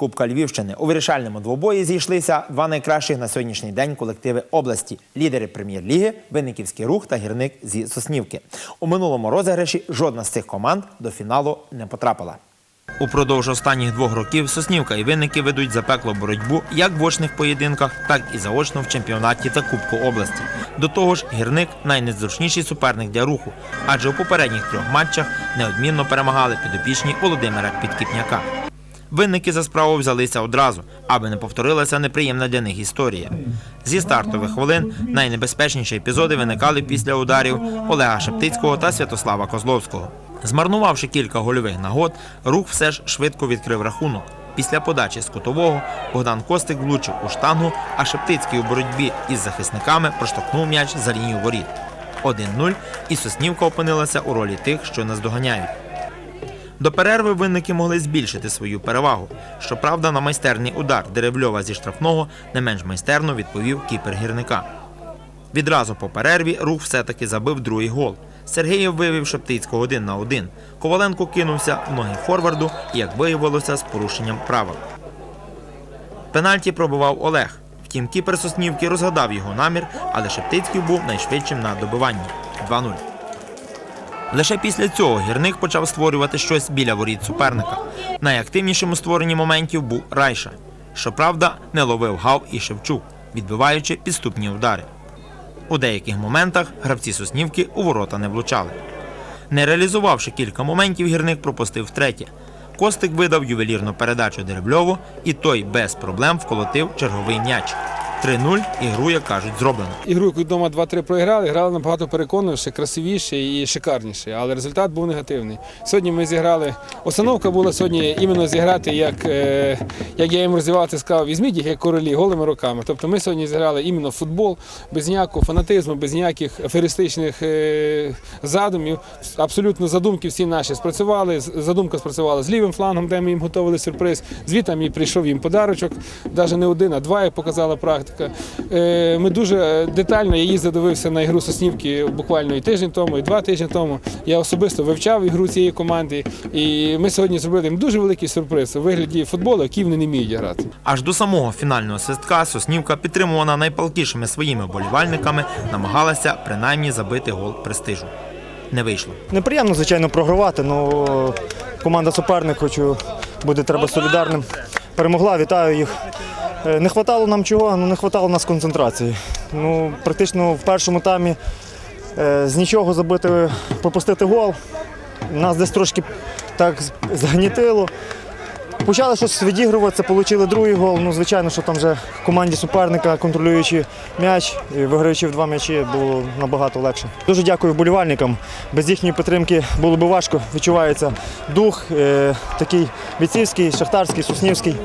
Кубка Львівщини. У вирішальному двобої зійшлися два найкращих на сьогоднішній день колективи області лідери прем'єр-ліги, Винниківський рух та гірник зі Соснівки. У минулому розіграші жодна з цих команд до фіналу не потрапила. Упродовж останніх двох років Соснівка і Винники ведуть запеклу боротьбу як в очних поєдинках, так і заочно в чемпіонаті та Кубку області. До того ж, гірник найнезручніший суперник для руху, адже у попередніх трьох матчах неодмінно перемагали підопічні Володимира Підкіпняка. Винники за справу взялися одразу, аби не повторилася неприємна для них історія. Зі стартових хвилин найнебезпечніші епізоди виникали після ударів Олега Шептицького та Святослава Козловського. Змарнувавши кілька гольових нагод, рух все ж швидко відкрив рахунок. Після подачі з кутового Богдан Костик влучив у штангу, а Шептицький у боротьбі із захисниками проштовхнув м'яч за лінію воріт. 1-0, і Соснівка опинилася у ролі тих, що наздоганяють. До перерви винники могли збільшити свою перевагу. Щоправда, на майстерний удар Деревльова зі штрафного не менш майстерно відповів кіпер гірника. Відразу по перерві рух все-таки забив другий гол. Сергієв вивів Шептицького один на один. Коваленко кинувся в ноги форварду і, як виявилося, з порушенням правил. Пенальті пробивав Олег. Втім, кіпер Соснівки розгадав його намір, але Шептицький був найшвидшим на добиванні 2-0. Лише після цього гірник почав створювати щось біля воріт суперника. Найактивнішим у створенні моментів був Райша. Щоправда, не ловив Гав і Шевчук, відбиваючи підступні удари. У деяких моментах гравці Соснівки у ворота не влучали. Не реалізувавши кілька моментів, гірник пропустив втретє. Костик видав ювелірну передачу Деревльову, і той без проблем вколотив черговий м'яч. 3-0 і гру, як кажуть, зроблено. Ігру, яку вдома 2-3 програли, грали набагато переконливіше, красивіше і шикарніше, але результат був негативний. Сьогодні ми зіграли. Установка була сьогодні іменно зіграти, як, е, як я їм розвивати сказав, візьміть їх як королі голими руками. Тобто ми сьогодні зіграли іменно футбол, без ніякого фанатизму, без ніяких аферистичних е, задумів. Абсолютно задумки всі наші спрацювали. Задумка спрацювала з лівим флангом, де ми їм готували сюрприз. Звітам і прийшов їм подарочок, навіть не один, а два, як показала практика. Е, Ми дуже детально, я їздив, дивився на ігру Соснівки буквально і тиждень тому, і два тижні тому. Я особисто вивчав ігру цієї команди. І ми сьогодні зробили їм дуже великий сюрприз у вигляді футболу, який вони не вміють грати. Аж до самого фінального свистка Соснівка, підтримувана найпалкішими своїми болівальниками, намагалася принаймні забити гол престижу. Не вийшло. Неприємно, звичайно, програвати, але команда суперник, хочу бути треба солідарним. Перемогла, вітаю їх. Е, Не хватало нам чого, ну не хватало нас концентрації. Ну, практично в першому таймі е, з нічого забити, пропустити гол. Нас десь трошки так загнітило. Почали щось відігруватися, отримали другий гол. Ну, звичайно, що там вже команді суперника, контролюючи м'яч, виграючи в два м'ячі, було набагато легше. Дуже дякую вболівальникам. Без їхньої підтримки було б важко. Відчувається дух е, такий бійцівський, шахтарський, суснівський.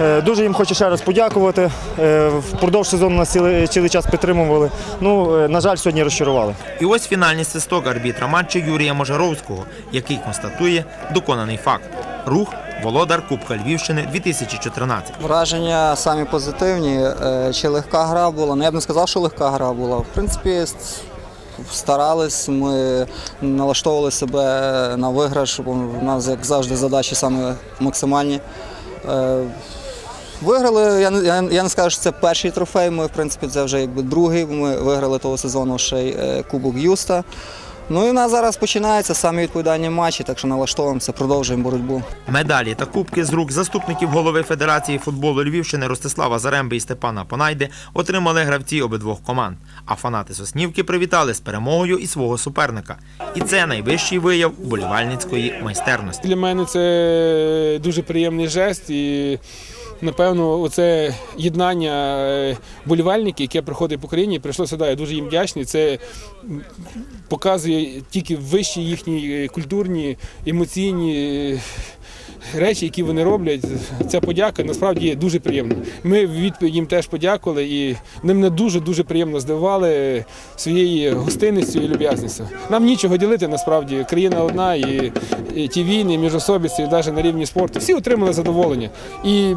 Е, дуже їм хочу ще раз подякувати. Е, впродовж сезону нас цілий, цілий час підтримували. Ну, е, на жаль, сьогодні розчарували. І ось фінальний свисток арбітра матчу Юрія Можаровського, який констатує доконаний факт. Рух володар Кубка Львівщини 2014. Враження самі позитивні. Е, Чи легка гра була? Ну я б не сказав, що легка гра була. В принципі, старались, ми налаштовували себе на виграш, бо в нас, як завжди, задачі саме максимальні. Е, Виграли, я не, я, не скажу, що це перший трофей. Ми, в принципі, це вже якби другий. Ми виграли того сезону ще й е, Кубок Юста. Ну і в нас зараз починається самі відповідальні матчі, так що налаштовуємося, продовжуємо боротьбу. Медалі та кубки з рук заступників голови Федерації футболу Львівщини Ростислава Заремби і Степана Понайди отримали гравці обидвох команд. А фанати Соснівки привітали з перемогою і свого суперника. І це найвищий вияв вболівальницької майстерності. Для мене це дуже приємний жест і. Напевно, оце єднання е, болівальників, яке проходить по країні, прийшло сюди. Я дуже їм вдячний. Це показує тільки вищі їхні е, культурні, емоційні е, речі, які вони роблять. Ця подяка насправді є дуже приємна. Ми відповідь їм теж подякували, і вони мене дуже дуже приємно здивували своєю гостинністю і люб'язністю. Нам нічого ділити насправді. Країна одна, і, і ті війни, міжособиці, навіть на рівні спорту. Всі отримали задоволення. І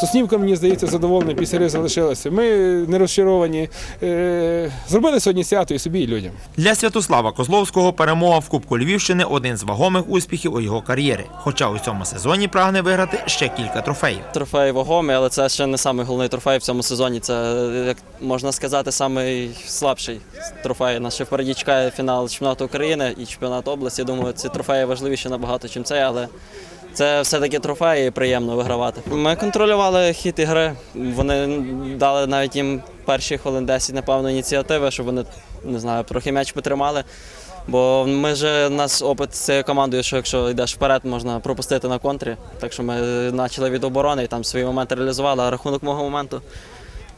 Соснівка, мені здається, задоволена після залишилася. Ми не розчаровані. Е, Зробили сьогодні свято і собі, і людям. Для Святослава Козловського перемога в Кубку Львівщини один з вагомих успіхів у його кар'єрі. Хоча у цьому сезоні прагне виграти ще кілька трофеїв. Трофей вагомий, але це ще не самий головний трофей в цьому сезоні. Це, як можна сказати, самий слабший трофей. Нас ще впереді чекає фінал чемпіонату України і чемпіонат області. Я Думаю, ці трофеї важливіші набагато, ніж цей, але це все-таки трофеї і приємно вигравати. Ми контролювали хід ігри. Вони дали навіть їм перші хвилин 10, напевно, ініціативи, щоб вони не знаю, трохи м'яч потримали. Бо ми ж нас опит з цією командою, що якщо йдеш вперед, можна пропустити на контрі. Так що ми почали від оборони і там свої моменти реалізували. А рахунок мого моменту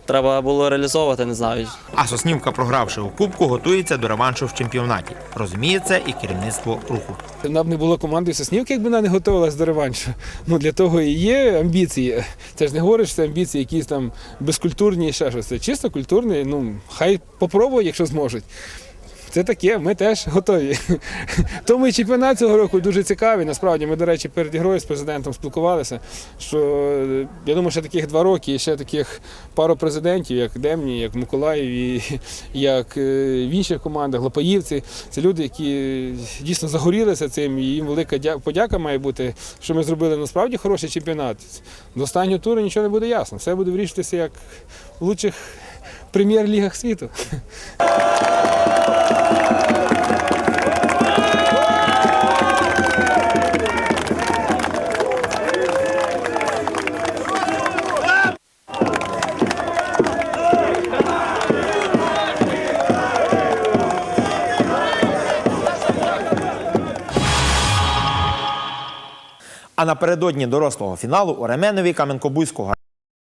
треба було реалізовувати, не знаю. А Соснівка, програвши у Кубку, готується до реваншу в чемпіонаті. Розуміє це і керівництво руху. Нам не було команди Соснівки, якби вона не готувалася до реваншу. Ну для того і є амбіції. Це ж не говориш, що це амбіції якісь там безкультурні і ще щось. Це чисто культурні. Ну хай попробує, якщо зможуть. Це таке, ми теж готові. Тому і чемпіонат цього року дуже цікавий. Насправді, ми, до речі, перед ігрою з президентом спілкувалися. Що е, я думаю, ще таких два роки і ще таких пару президентів, як Демні, як Миколаїв, як е, в інших командах, Лопаївці. Це люди, які дійсно загорілися цим. І їм велика дя- подяка має бути, що ми зробили насправді хороший чемпіонат. До останнього туру нічого не буде ясно. Все буде вирішуватися як в лучших прем'єр-лігах світу. А напередодні дорослого фіналу у Ременові Кам'янко-Бузького